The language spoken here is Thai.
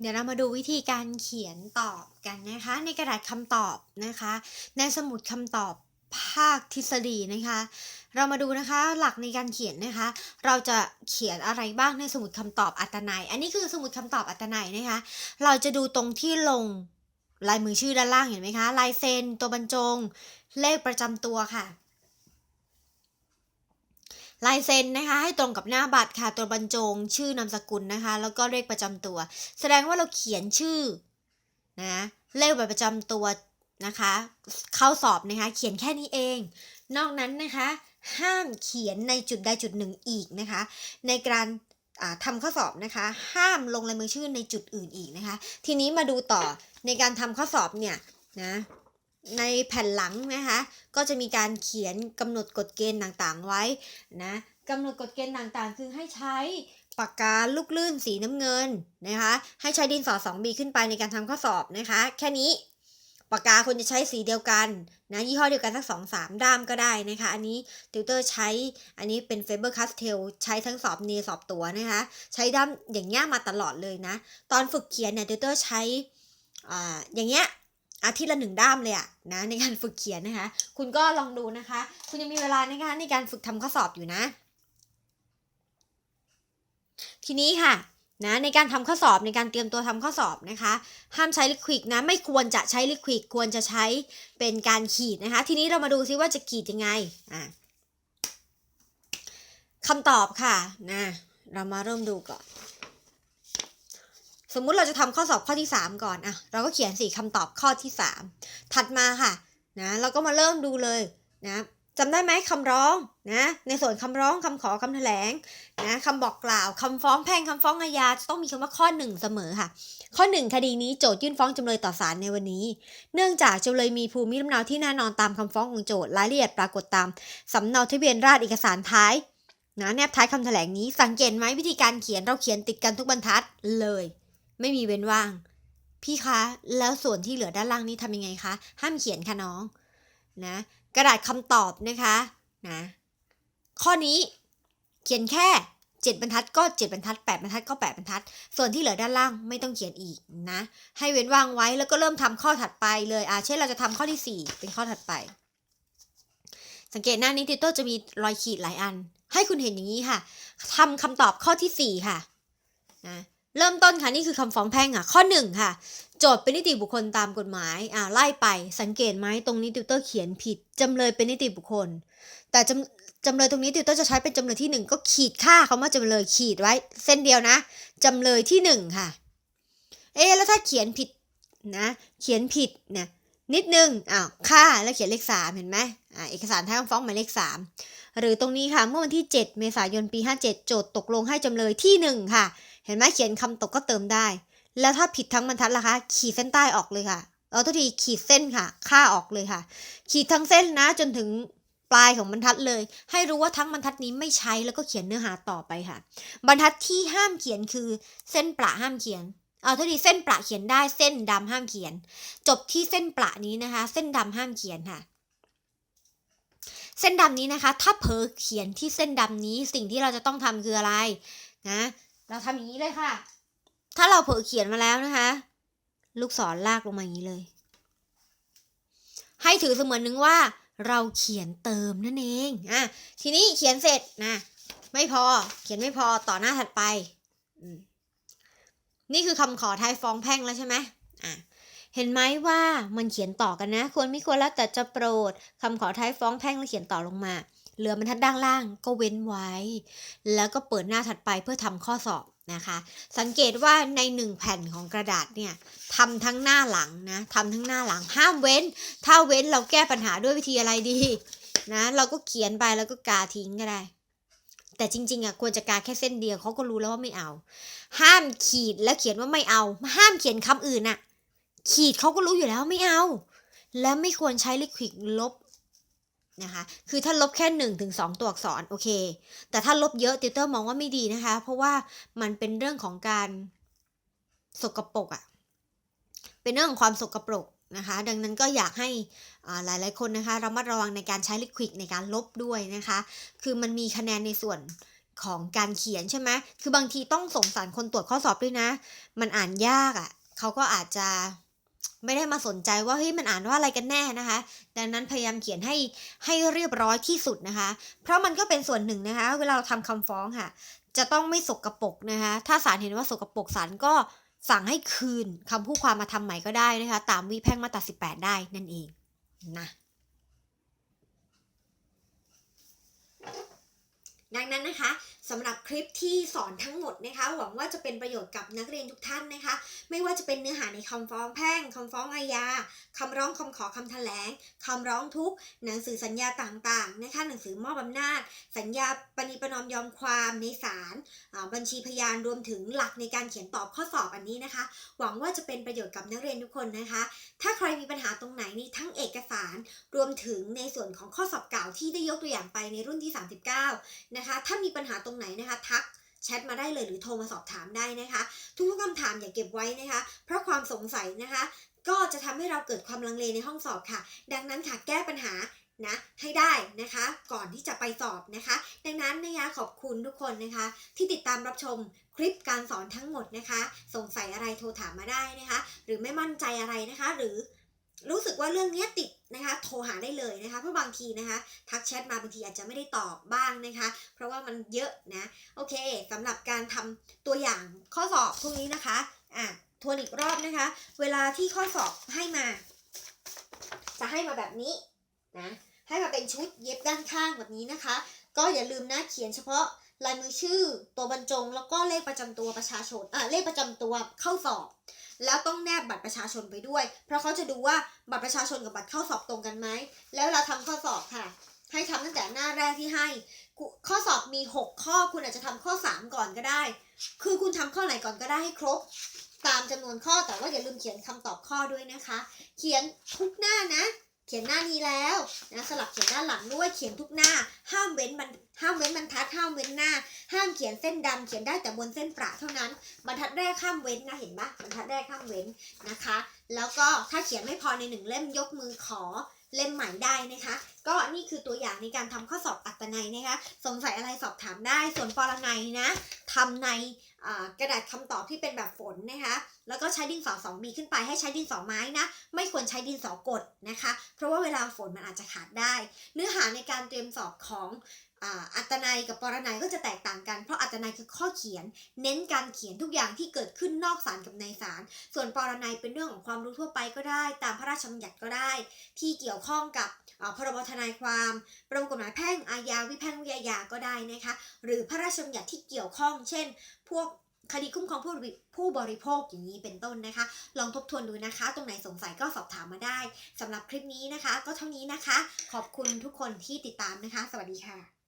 เดี๋ยวเรามาดูวิธีการเขียนตอบกันนะคะ ในกระดาษคำตอบนะคะ ในสมุดคำตอบภาคทฤษฎีนะคะ เรามาดูนะคะหลักในการเขียนนะคะ เราจะเขียนอะไรบ้างในสมุดคำตอบอัตนัยอันนี้คือสมุดคำตอบอัตนัยนะคะ เราจะดูตรงที่ลงลายมือชื่อด้านล่างเห็นไหมคะ ลายเซ็นตัวบรรจง เลขประจำตัวค่ะ ลายเซ็นนะคะให้ตรงกับหน้าบัตรค่ะตัวบรรจง ชื่อนามสกุลนะคะ แล้วก็เลขประจำตัว แสดงว่าเราเขียนชื่อนะเลขบัตรประจำตัวนะคะ เข้าสอบนะคะ เขียนแค่นี้เอง นอกนั้นนะคะ ห้ามเขียนในจุดใดจุดหนึ่งอีกนะคะ ในการอ่าทำข้อสอบนะคะ ห้ามลงลายมือชื่อในจุดอื่นอีกนะคะ ทีนี้มาดูต่อในการทำข้อสอบเนี่ยนะ ในแผ่นหลังนะคะก็จะมีการเขียนกำหนดกฎเกณฑ์ต่างๆไว้นะกำหนดกฎเกณฑ์ต่างๆ คือให้ใช้ปากกาลูกลื่นสีน้ำเงินนะคะให้ใช้ดินสอ 2B ขึ้นไปในการทำข้อสอบนะคะ แค่นี้ปากกาควรจะใช้สีเดียวกันนะยี่ห้อเดียวกันสักสองสามด้ามก็ได้นะคะ อันนี้ติวเตอร์ใช้อันนี้เป็น Faber Castell ใช้ทั้งสอบเนสอบตัวนะคะ ใช้ด้ามอย่างเงี้ยมาตลอดเลยนะ ตอนฝึกเขียนเนี่ยติวเตอร์ใช้อ่าอย่างเงี้ย อาทิตย์ละหนึ่งด้ามเลยอะนะในการฝึกเขียนนะคะ คุณก็ลองดูนะคะ คุณยังมีเวลานะคะในการฝึกทำข้อสอบอยู่นะ ทีนี้ค่ะนะในการทำข้อสอบในการเตรียมตัวทำข้อสอบนะคะ ห้ามใช้ลิควิดนะไม่ควรจะใช้ลิควิดควรจะใช้เป็นการขีดนะคะ ทีนี้เรามาดูซิว่าจะขีดยังไงอะคำตอบค่ะนะเรามาเริ่มดูก่อน สมมุติเราจะทำข้อสอบข้อที่ 3 ก่อนอะเราก็เขียนสี่คำตอบข้อที่ 3 ถัดมาค่ะนะเราก็มาเริ่มดูเลยนะจำได้ไหมคำร้องนะในส่วนคำร้องคำขอคำแถลงนะคำบอกกล่าวคำฟ้องแพ่งคำฟ้องอาญาจะต้องมีคำว่าข้อ 1 เสมอค่ะ ข้อ 1 คดีนี้โจทยื่นฟ้องจำเลยต่อศาลในวันนี้ เนื่องจากจำเลยมีภูมิลำเนาที่แน่นอนตามคำฟ้องของโจทรายละเอียดปรากฏตามสำเนาทะเบียนราษฎรเอกสารท้ายนะแนบท้ายคำแถลงนี้สังเกตไหมวิธีการเขียนเราเขียนติดกันทุกบรรทัดเลย ไม่มีเว้นว่าง พี่คะ แล้วส่วนที่เหลือด้านล่างนี้ทำยังไงคะ ห้ามเขียนค่ะน้องนะกระดาษคำตอบนะคะนะข้อนี้เขียนแค่ 7 บรรทัดก็ 7 บรรทัด 8 บรรทัดก็ 8 บรรทัด ส่วนที่เหลือด้านล่างไม่ต้องเขียนอีกนะ ให้เว้นว่างไว้แล้วก็เริ่มทำข้อถัดไปเลยอ่าเช่นเราจะทำข้อที่ 4 เป็นข้อถัดไป สังเกตหน้านี้ติวเตอร์จะมีรอยขีดหลายอัน ให้คุณเห็นอย่างนี้ค่ะทำคำตอบข้อทีสี่4 ค่ะนะ เริ่มต้นค่ะนี่คือคำฟ้องแพ่งค่ะ ข้อหนึ่งค่ะโจทย์เป็นนิติบุคคลตามกฎหมายอ่าไล่ไปสังเกตไหมตรงนี้ติวเตอร์เขียนผิดจำเลยเป็นนิติบุคคล แต่จำจำเลยตรงนี้ติวเตอร์จะใช้เป็นจำเลยที่หนึ่งก็ขีดค่าคำว่าจำเลยขีดไว้ เส้นเดียวนะจำเลยที่หนึ่งค่ะ เอ๊แล้วถ้าเขียนผิดนะเขียนผิดเนี่ยนิดนึงอ้าวค่าแล้วเขียนเลขสามเห็นไหมอ่าเอกสารท้ายคำฟ้องหมายเลขสามหรือตรงนี้ค่ะเมื่อวันที่ 7 เมษายนปี 57 โจทย์ตกลงให้จำเลยที่หนึ่งค่ะ เห็นไหมเขียนคำตกก็เติมได้ แล้วถ้าผิดทั้งบรรทัดล่ะคะ ขีดเส้นใต้ออกเลยค่ะ เอาทุกทีขีดเส้นค่ะ ค่าออกเลยค่ะ ขีดทั้งเส้นนะ จนถึงปลายของบรรทัดเลย ให้รู้ว่าทั้งบรรทัดนี้ไม่ใช้แล้วก็เขียนเนื้อหาต่อไปค่ะ บรรทัดที่ห้ามเขียนคือเส้นประห้ามเขียน เอาทุกทีเส้นประเขียนได้เส้นดำห้ามเขียน จบที่เส้นประนี้นะคะ เส้นดำห้ามเขียนค่ะเส้นดำนี้นะคะ ถ้าเผลอเขียนที่เส้นดำนี้สิ่งที่เราจะต้องทำคืออะไรนะ เราทำอย่างนี้เลยค่ะ ถ้าเราเผลอเขียนมาแล้วนะคะ ลูกศรลากลงมาอย่างนี้เลย ให้ถือเสมือนหนึ่งว่า เราเขียนเติมนั่นเองอะทีนี้เขียนเสร็จนะไม่พอเขียนไม่พอต่อหน้าถัดไปอืมนี่คือคำขอท้ายฟ้องแพ่งแล้วใช่ไหมอะเห็นไหมว่ามันเขียนต่อกันนะ ควรไม่ควรแล้วแต่จะโปรดคำขอท้ายฟ้องแพ่งแล้วเขียนต่อลงมา เหลือบรรทัดด้านล่างก็เว้นไว้ แล้วก็เปิดหน้าถัดไปเพื่อทำข้อสอบนะคะ สังเกตว่าในหนึ่งแผ่นของกระดาษเนี่ยทำทั้งหน้าหลังนะทำทั้งหน้าหลังห้ามเว้น ถ้าเว้นเราแก้ปัญหาด้วยวิธีอะไรดีนะเราก็เขียนไปแล้วก็กาทิ้งก็ได้ แต่จริงๆอะควรจะกาแค่เส้นเดียวเขาก็รู้แล้วว่าไม่เอา ห้ามขีดแล้วเขียนว่าไม่เอา ห้ามเขียนคำอื่นน่ะ ขีดเขาก็รู้อยู่แล้วไม่เอา และไม่ควรใช้ลิควิดลบ นะคะ คือถ้าลบแค่1นถึงสตัวอักษรโอเค แต่ถ้าลบเยอะติวเตอร์มองว่าไม่ดีนะคะ เพราะว่ามันเป็นเรื่องของการสกปรกอะ่ะเป็นเรื่องของความสกปรกนะคะ ดังนั้นก็อยากให้อ่ายหลายคนนะคะระมัดระวังในการใช้ลิควิดในการลบด้วยนะคะ คือมันมีคะแนนในส่วนของการเขียนใช่ไหมคือบางทีต้องสงสารคนตรวจข้อสอบด้วยนะ มันอ่านยากอะ่ะเขาก็อาจจะ ไม่ได้มาสนใจว่าเฮ้ยมันอ่านว่าอะไรกันแน่นะคะ ดังนั้นพยายามเขียนให้ให้เรียบร้อยที่สุดนะคะ เพราะมันก็เป็นส่วนหนึ่งนะคะ เวลาเราทำคำฟ้องค่ะ จะต้องไม่สกรปรกนะคะ ถ้าศาลเห็นว่าสกรปรกศาลก็สั่งให้คืนคำพูดความมาทำใหม่ก็ได้นะคะ ตามวิแพ่งมาตรา18 ได้นั่นเองนะดังนั้นนะคะ สำหรับคลิปที่สอนทั้งหมดนะคะ หวังว่าจะเป็นประโยชน์กับนักเรียนทุกท่านนะคะ ไม่ว่าจะเป็นเนื้อหาในคำฟ้องแพ่งคำฟ้องอาญาคำร้องคำขอคำแถลงคำร้องทุก หนังสือสัญญาต่างๆนะคะหนังสือมอบอำนาจ สัญญาปณิประนอมยอมความในศาลบัญชีพยานรวมถึงหลักในการเขียนตอบข้อสอบอันนี้นะคะ หวังว่าจะเป็นประโยชน์กับนักเรียนทุกคนนะคะ ถ้าใครมีปัญหาตรงไหนนี่ทั้งเอกสาร รวมถึงในส่วนของข้อสอบเก่าที่ได้ยกตัวอย่างไปในรุ่นที่ 39 นะคะ ถ้ามีปัญหาตรงไหนนะคะ ทักแชทมาได้เลยหรือโทรมาสอบถามได้นะคะ ทุกๆคำถามอย่าเก็บไว้นะคะ เพราะความสงสัยนะคะ ก็จะทำให้เราเกิดความลังเลในห้องสอบค่ะ ดังนั้นค่ะแก้ปัญหานะให้ได้นะคะก่อนที่จะไปสอบนะคะ ดังนั้นนะคะขอบคุณทุกคนนะคะ ที่ติดตามรับชมคลิปการสอนทั้งหมดนะคะ สงสัยอะไรโทรถามมาได้นะคะ หรือไม่มั่นใจอะไรนะคะ หรือ รู้สึกว่าเรื่องนี้ติดนะคะโทรหาได้เลยนะคะเพราะบางทีนะคะทักแชทมาบางทีอาจจะไม่ได้ตอบบ้างนะคะ เพราะว่ามันเยอะนะโอเคสำหรับการทำตัวอย่างข้อสอบพวกนี้นะคะอะทวนอีกรอบนะคะ เวลาที่ข้อสอบให้มา จะให้มาแบบนี้นะให้มาเป็นชุดเย็บด้านข้างแบบนี้นะคะ ก็อย่าลืมนะเขียนเฉพาะ ลายมือชื่อ ตัวบรรจง แล้วก็เลขประจำตัวประชาชนอะเลขประจำตัวเข้าสอบ แล้วต้องแนบบัตรประชาชนไปด้วย เพราะเขาจะดูว่าบัตรประชาชนกับบัตรเข้าสอบตรงกันไหม แล้วเวลาทำข้อสอบค่ะ ให้ทำตั้งแต่หน้าแรกที่ให้ ข้อสอบมี 6 ข้อคุณอาจจะทำข้อ 3 ก่อนก็ได้ คือคุณทำข้อไหนก่อนก็ได้ให้ครบ ตามจำนวนข้อแต่ว่าอย่าลืมเขียนคำตอบข้อด้วยนะคะ เขียนทุกหน้านะ เขียนหน้านี้แล้วนะสลับเขียนด้านหลังด้วยเขียนทุกหน้า ห้ามเว้นมันห้ามเว้นบรรทัดห้ามเว้นหน้า ห้ามเขียนเส้นดำเขียนได้แต่บนเส้นประเท่านั้น บรรทัดแรกห้ามเว้นนะเห็นปะบรรทัดแรกห้ามเว้นนะคะ แล้วก็ถ้าเขียนไม่พอในหนึ่งเล่มยกมือขอ เล่มใหม่ได้นะคะ ก็นี่คือตัวอย่างในการทำข้อสอบอัตนัยนะคะ สงสัยอะไรสอบถามได้ ส่วนปรนัยนะทำในกระดาษคำตอบที่เป็นแบบฝนนะคะ แล้วก็ใช้ดินสอสองบีขึ้นไปให้ใช้ดินสอไม้นะ ไม่ควรใช้ดินสอกดนะคะ เพราะว่าเวลาฝนมันอาจจะขาดได้ เนื้อหาในการเตรียมสอบของ อัตนัยกับปรนัยก็จะแตกต่างกัน เพราะอัตนัยคือข้อเขียน เน้นการเขียนทุกอย่างที่เกิดขึ้นนอกศาลกับในศาลส่วนปรนัยเป็นเรื่องของความรู้ทั่วไปก็ได้ ตามพระราชบัญญัติก็ได้ ที่เกี่ยวข้องกับพรบทนายความประมวลกฎหมายแพ่งอาญาวิแพ่งวิทยาก็ได้นะคะหรือพระราชบัญญัติที่เกี่ยวข้อง เช่น พวกคดีคุ้มครองผู้ผู้บริโภคอย่างนี้เป็นต้นนะคะ ลองทบทวนดูนะคะ ตรงไหนสงสัยก็สอบถามมาได้สำหรับคลิปนี้นะคะ ก็เท่านี้นะคะ ขอบคุณทุกคนที่ติดตามนะคะ สวัสดีค่ะ